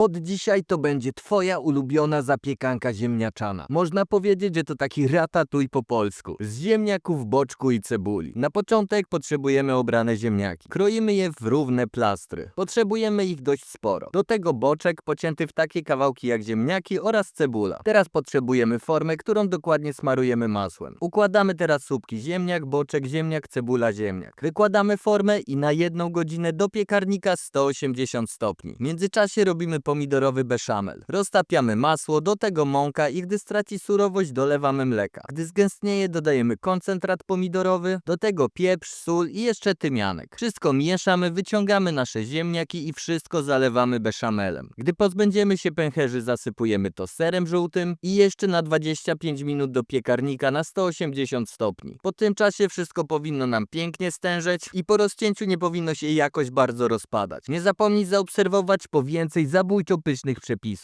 Od dzisiaj to będzie twoja ulubiona zapiekanka ziemniaczana. Można powiedzieć, że to taki ratatuj po polsku. Z ziemniaków, boczku i cebuli. Na początek potrzebujemy obrane ziemniaki. Kroimy je w równe plastry. Potrzebujemy ich dość sporo. Do tego boczek pocięty w takie kawałki jak ziemniaki oraz cebula. Teraz potrzebujemy formę, którą dokładnie smarujemy masłem. Układamy teraz słupki ziemniak, boczek, ziemniak, cebula, ziemniak. Wykładamy formę i na jedną godzinę do piekarnika 180 stopni. W międzyczasie robimy pomidorowy beszamel. Roztapiamy masło, do tego mąka i gdy straci surowość dolewamy mleka. Gdy zgęstnieje dodajemy koncentrat pomidorowy, do tego pieprz, sól i jeszcze tymianek. Wszystko mieszamy, wyciągamy nasze ziemniaki i wszystko zalewamy beszamelem. Gdy pozbędziemy się pęcherzy zasypujemy to serem żółtym i jeszcze na 25 minut do piekarnika na 180 stopni. Po tym czasie wszystko powinno nam pięknie stężeć i po rozcięciu nie powinno się jakoś bardzo rozpadać. Nie zapomnij zaobserwować po więcej zabójczo pysznych przepisów.